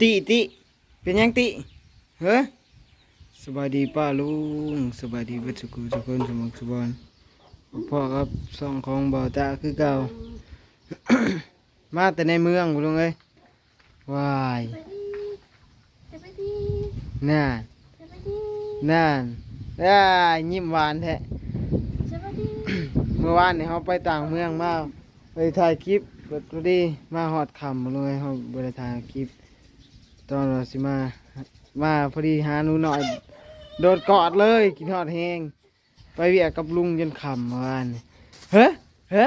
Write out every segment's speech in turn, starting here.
ติติเป็นยังติเฮ้สบายดีป้าลุงสบายดีเพื่อนสุขุทุกคนสมองสบอนพ่อครับสองของบ่าวตาคือเก่า มาแต่ในเมืองบุลุงเอ้ยวายน่าจะไดีน่านอ้ายิ้มหวานแท้เมื่อวานเนี่ยเขาไปต่างเมืองมาไปถ่ายคลิปเปิดพอดีมาหอดคำบุลุงเอ้ยเขาไปถ่ายคลิป ตอนเราสิมามาพอดีหาหนูหน่อย โดดกอดเลย กินหอดแหงไปเวียกกับลุงจนคำวานเฮ้เฮ้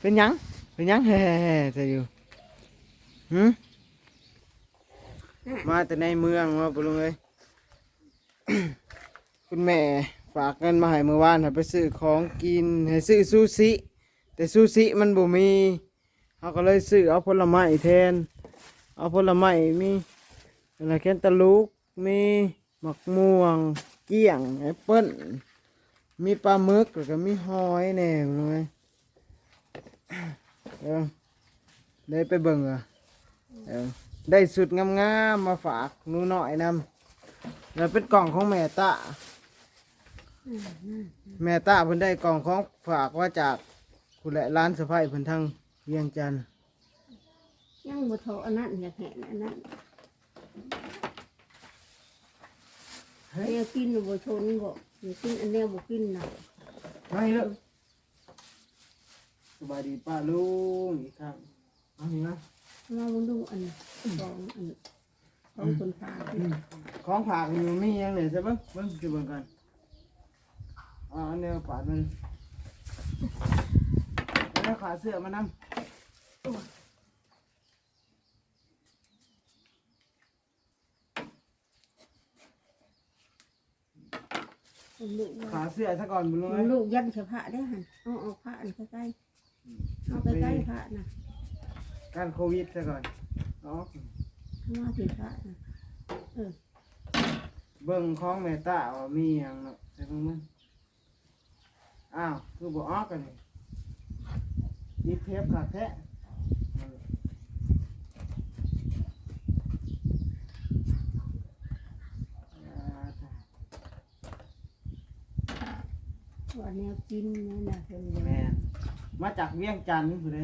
เป็นยังเป็นยังเฮ้เฮ้จะอยู่หืมมาแต่ในเมืองว่าปลุงเอ้ยคุณแม่ฝากเงินมาให้เมื่อวานให้ไปซื้อของกินให้ซื้อซูชิแต่ซูชิมันบ่มีเขาก็เลยซื้อเอาผลไม้แทน เอาผลไม้มี อะไรแคนตาลูกมีหมักม่วง เกี้ยงแอปเปิ้ลมีปลาหมึกแล้วก็มีหอยแหน่เลยเออได้ไปเบิ่งเหรอะเออได้สุดงามๆมาฝากหนูหน่อยนำแล้วเป็นกล่องของแม่ตาแม่ตาเพิ่นได้กล่องของฝากว่าจากคุณและร้านสะพายเพิ่นทางเวียงจันทน์ยังบ่โทรอันนั้นอยากเห็นอันนั้น แนวกินบ่ชนบ่อยากกินอันแนวบ่กินน่ะไม่เลิกสบายดีป้าลุงอีกครั้งเอานี่นะมาบ่ดูอันของอันของคนพาที่ของฝากอยู่มีหยังเนี่ยใช่ปะเบิ่งจะเบิ่งกันอ่าอันนี้ปาดมันแล้วขาเสื้อมานำ ลูกว่าขาเสื้อซะก่อนบุญลุงมันลูกยันเฉพาะได้หั่นเอาเอาผ้าอันใกล้ๆเอาใกล้ๆผ้าน่ะการโควิดซะก่อนอ๋อเอามาถึงผ้าน่ะเออเบิ่งของแม่ตาว่ามีหยังเนาะใช่ปะมึงอ้าวคือบ่ออกกันนี่ยิบเทปขาดแท้ ว่าแนวกินนั่นน่ะเพิ่นว่าแม่นมาจากเวียงจันทร์ผู้ใด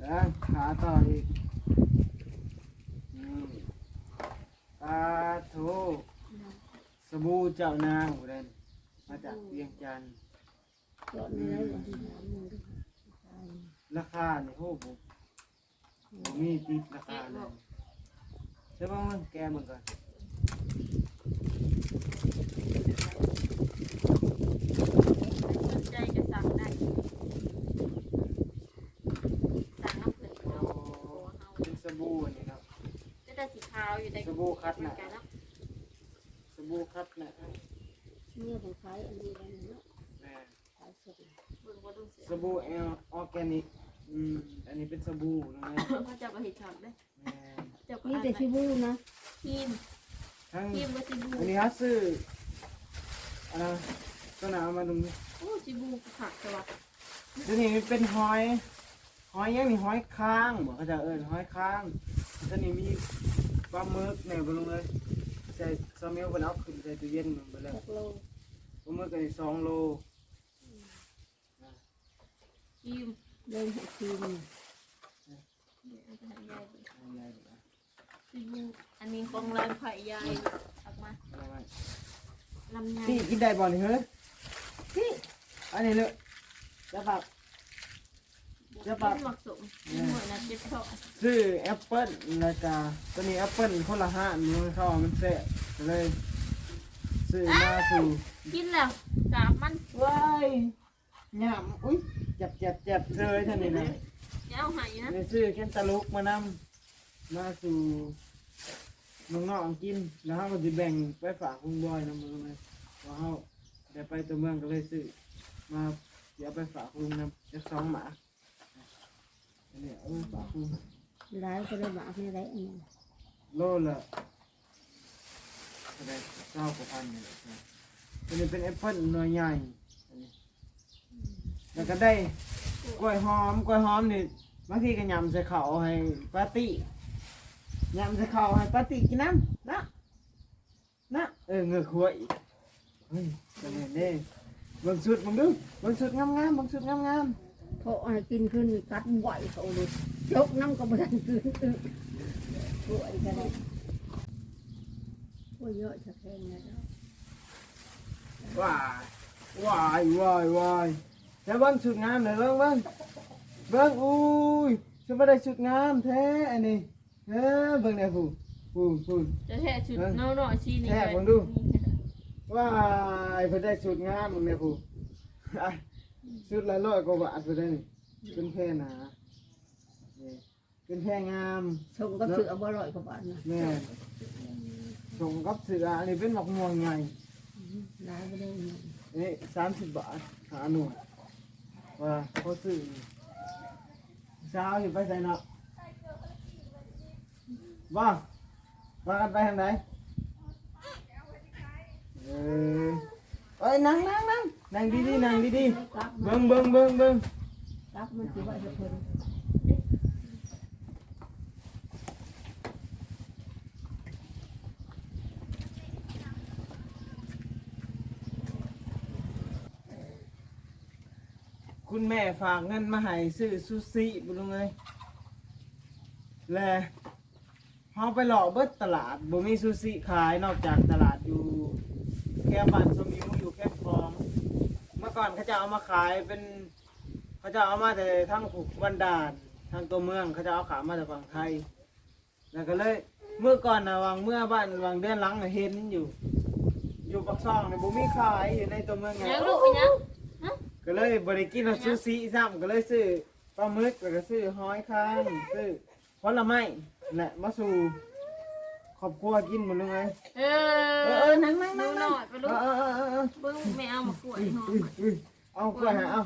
แล้วขาต่ออีกอืมปลาโถสบู่เจ้านางผู้ใดมาจากเวียงจันทร์จอดในไรบ่ที่ถามมึงดูราคาเนี่ยโอ้โหบ่มีติดราคาเลยใช่ป่ะมึงแกมึงก่อน เอาโอ้เอาเป็นสบู่อันนี้ครับจะได้สีขาวอยู่ในสบู่คัดเหมือนะนกันเนาะสบู่คัดนะเนี่ยของขายอันนี้ได้เนาะแม่ขายสดเบิ่งว่าดูเสียสบู่แอลออร์แกนิกอืมอันนี้เป็นสบู่นะแม่เขาจะมาเห็ดช็อตได้แม่เจ้าก็นี่อ่านแต่ไปชิบูนะครีม ทั้งครีมว่าชิบูอันนี้ฮะซื้ออันนั้นตัวหนาเอามาดูนี่โอ้ชิบูผักสวัสดิ์ตัวนี้มันเป็นหอยหอยยังนี่หอยค้างบอกเขาจะเอิ้นหอยค้างตัวนี้มีปลาหมึกแม่บ่ลงเลยใส่ซอสเมลเป็นเอาขึ้นใส่ตู้เย็นมันไปแล้วจักโลปลาหมึกอันนี้สองโลครีมเล่นหักทีมเดี๋ยวเอาไปให้ยายดูเอาใหญ่ดีกว่าชิบู อันนี้ของร้านไผ่ยายออกมาเอาไว้ลำไยพี่กินได้บ่นี่เฮ้ยพี่อันนี้เลยจะปากจะปรับเหมาะสมเหมือนนะเจ็บท้องซื้อแอปเปิ้ลแล้วก็ตัวนี้แอปเปิ้ลคนละห้ามันเข้ามันแซ่บก็เลยซื้อมาสู่กินแล้วกาบมันว้ายหยำอุ้ยเจ็บเจ็บเจ็บเธอท่านนี่นะจะเอาใหายนะนี่ซื้อแคนตาลูกมานำมาสู่ น้องๆกินแล้วเขาก็จะแบ่งไปฝากคุณบอยนำมือเลยว่าเขาเดี๋ยวไปตัวเมืองก็เลยซื้อมาเดี๋ยวไปฝากลุงนำจะสองหมาอันนี้เอาไปฝากลุงร้ายก็ได้มาไม่ได้อันนี้โลละอะไรเก้ากว่าพันเนี่ยครับอันนี้เป็นแอปเปิ้ลหน่วยใหญ่อันนี้แล้วก็ได้กล้วยหอมกล้วยหอมนี่บางทีก็ยำใส่ข้าวให้ปาร์ตี้ ยำจะเข้าให้ปาติกินน้ำนะนะเออเงือกหัวอีกเฮ้ยจะเห็นเด้เบิ่งสุดมึงดูเบิ่งสุดงามๆเบิ่งสุดงามเพราะให้กินขึ้นกัดไหวเขาเลยยกน้ำก็บ่ทันคืนอึป่วยกันเลยป่วยเยอะจะแข็งเลยเนาะๆว้ายว้ายว้ายว้ายแต่เบิ่งสุดงามเลยเบิ่งเบิ่งเบิ่งอุ้ยฉันไม่ได้สุดงามแท้อันนี้ เออเบิ่งได้ผู้ผู้ผู้ จะแท้ชุดเนาะเนาะชีนี่แท้ผมดูว้ายเพิ่นได้สุดงามมึงเนี่ยผู้อะสุดละร้อยกว่าบาทเพิ่นได้นี่เป็นแพร่หนานี่เป็นแพร่งามชงก็ถือเอาบ่ร่อยกว่าบาทนะแม่ส่งกับเสืออันนี้เป็นหมอกม่วงใหญ่ได้ไม่ได้เงินนี่สามสิบบาทหาหน่วยว่าเขาซื้อเช้าอยู่ไปใส่เนาะ ว่างว่ากันไปทางไหนเออเอ้ยนั่งนั่งนั่งนั่งดีๆนั่งดีกลับๆเบิ่งเบิ่งเบิ่งเบิ่งกลับมันสิว่าจะเพิ่นคุณแม่ฝากเงินมาให้ซื้อซูชิบุลุงเลยและ เฮาไปหลอกเบิดตลาดบ่มีซูชิขายนอกจากตลาดอยู่ แค่บ้านสมิวอยู่แค่คลอง เมื่อก่อนเขาจะเอามาขายเป็น เขาจะเอามาแต่ทั้งผูกวันดานทางตัวเมืองเขาจะเอาขามาแต่ฝั่งไทย แล้วก็เลยเมื่อก่อนนะวางเมื่อบ้านวางเดือนหลังน่ะเห็นอยู่ อยู่ปักซ่องในบุมีขายอยู่ในตัวเมืองไง ยังลูกไปยังก็เลยบริกินซูซีซ้ำก็เลยซื้อปลาหมึกแล้วก็ซื้อหอยค้างซื้อผลไม้ แหละมาสู่ครอบครัวกินหมดเลยไงเอเอออเออนั่งนั่งดูนั่งหนั่น่งอยไปเอลูกอเออเออเออเบิ้งแม่เอามากล้วยหอมอุ้ยอุ้ยเอากล้วยหาเอา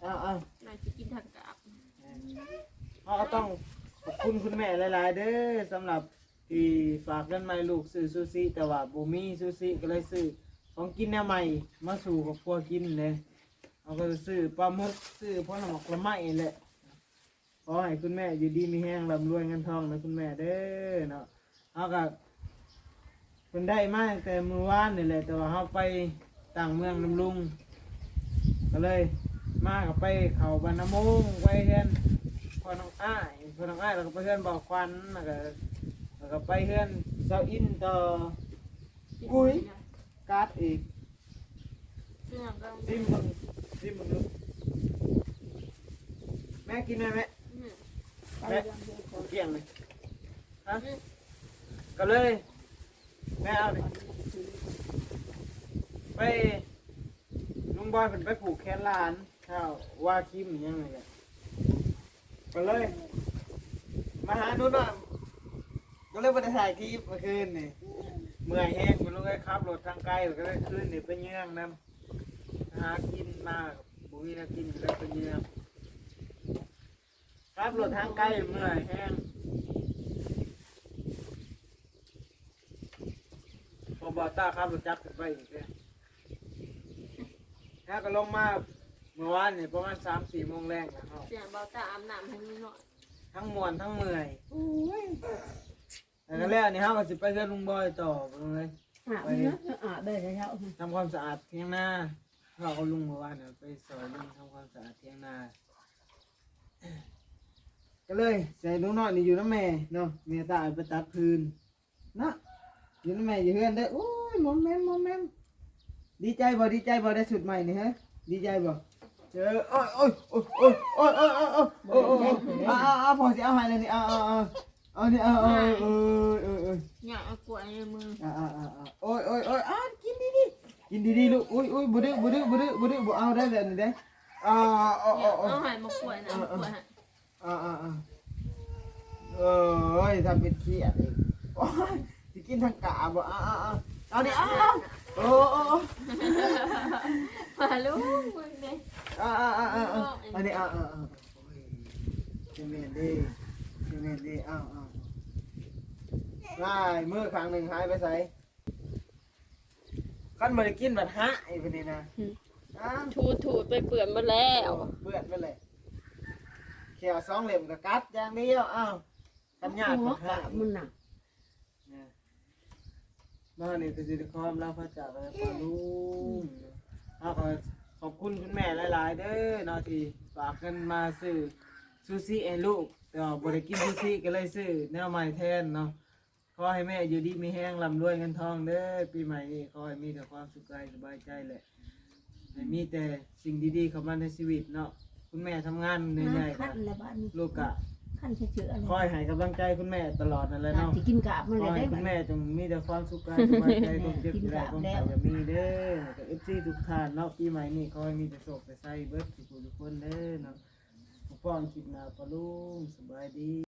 เอาเอาน่าจะกินทางกลับเราก็ต้องขอบคุณคุณแม่หลาย ๆ เด้อสำหรับที่ฝากเงินมาให้ลูกซื้อซูซิแต่ว่าบ่มีซูซิก็เลยซื้อของกินแนวใหม่มาสู่ครอบครัวกินเลยเอาก็ซื้อปลาหมึกซื้อผลไม้ไม้แหละ ขอให้คุณแม่อยู่ดีมีแห้งร่ำรวยเงินทองนะคุณแม่เด้อเนาะเอากับคนได้มาตั้งแต่มือวานนี่แหละแต่ว่าเขาไปต่างเมืองลำลุง ก็เลย มากับไปเขาบานนามงไปเฮือนพ่อน้องอ้ายพ่อน้องอ้ายแล้วก็ไปเฮือนบ่อควันแล้วก็แล้วก็ไปเฮือนเซาอินต่อกุ้ยการ์ดอีกเสื้อก็ซิมมึงซิมมึงดูแม่กินไหมแม่ เดียวก่อนเกี่ยงเลยฮะก็เลยแม่เอาดิไปลุงบอยเป็นไปผูกแขนหลานข้าวว่าคิมยังไงอะก็เลยมาหาดูหน่อยก็เลยไปถ่ายคลิปเมื่อคืนนี่เมื่อยแห้งมันลุงไปขับรถทางไกลก็เลยคืนนี่ไปเยื่องน้ำหากินมากบุ้ยนะกินแล้วไปเยื่อง ขับรถทางไกลเมื่อยแห้งพอบอต้าครับรถจักรขึ้นไปอีกเลยแล้วก็ลงมาเมื่อวานนี่ประมาณสามสี่โมงแรงนะครับเสียงเบาตาอาบน้ำให้นิดหน่อยทั้งมวนทั้งเมื่อยแล้วก็แล้วนี่ฮะก็สิไปเรือนลุงบอยต่อไปเลยอาบนะอาบได้แล้วทำความสะอาดเทียงนาเราก็ลุงเมื่อวานเนี่ยไปสอนลุงทำความสะอาดเทียงนา ก็เลยใส่ลุงน้อยนี่อยู่น้ำแม่เนาะแม่ตายไปตัดพื้นนะอยู่น้ำแม่อยู่เฮือนได้อโอ้ยโมเมนต์โมเมนต์ดีใจบ่ดีใจบ่ได้สุดใหม่นี่ฮะดีใจบ่เจอโอ้ยโอ้ยโอ้ยโอ้ยโอ้ยโอ้ยโอ้ยโอ้ยโอ้ยโอ้ยโอ้ยเอาเอาเอาพอสิเอาให้เลยนี่เอาเอาเอาเอานี่เอาเอาเออเออเอออยากเอากล้วยในมืออ่าอ่าอ่าอ่าโอ้ยโอ้ยโอ้ยอ่ากินดีดีกินดีดีลูกอุ้ยอุ้ยบุดึบุดึบุดึบุดึบ่เอาได้แบบนี้ได้อ่าอ๋อออ๋ยาอกอ๋อเอาให้มากล้วยนะมากล้วยให้ อ่าอ่าอ่าเอ้ยทำเป็นขี้อะเองโอ้ยสิกินทางกาบ่อ่าอ่าอ่าเอาดิเอาเอาโอ้โอ้โอ้มาลูกมึงเนี่ยอ่าอ่าอ่าอ่าอ่าอันนี้อ่าอ่าอ่าโอ้ยเจเมนดีเจเมนดีอ้าวอ้าวได้มือข้างหนึ่งหายไปใส่ขั้นมาได้กินแบบฮะไอ้พวกนี้นะอ้าวถูถูไปเปื่อนมาแล้วเบื่อไปเลยเขียวสองเหลี่ยมกับกัดอย่างเดียวอ้าวกับญาติหัวกับกะข้ามันน่ะเนี่ยบ้านนี่ก็สิได้ขอรับพระจากไปปาลุงเอาก็ขอบคุณคุณแม่หลาย ๆ เด้อเนาะที่ฝากเงินมาซื้อซูชิให้ลูกแต่ว่าบ่ได้กินซูชิก็เลยซื้อแนวใหม่แทนเนาะขอให้แม่อยู่ดีมีแห้งร่ำรวยเงินทองเด้อปีใหม่นี้ขอให้มีแต่ความสุขกายสบายใจแหละให้มีแต่สิ่งดี ๆ เข้ามาในชีวิตเนาะ คุณแม่ทำงานเหนื่อยๆขั้ก็นแล้วบ้านนี้ลูกก็ขั้นเฉยๆอะไรคอยให้กำลังใจคุณแม่ตลอดนั่นแหละเนาะที่กินกาบมันขเลอยให้ได้คุบัดณแม่จงมีแต่ความสุขกายสบายใจความเจ็บจะได้ความตายอย่ามีเด้อกับเอฟซีทุกท่านเนาะปีใหม่นี้ขอให้มีแต่โชคแต่ไส้เบิดทุกคนทุกคนเด้อเนาะปกป้องคลิปหน้าปะลุงสบายดี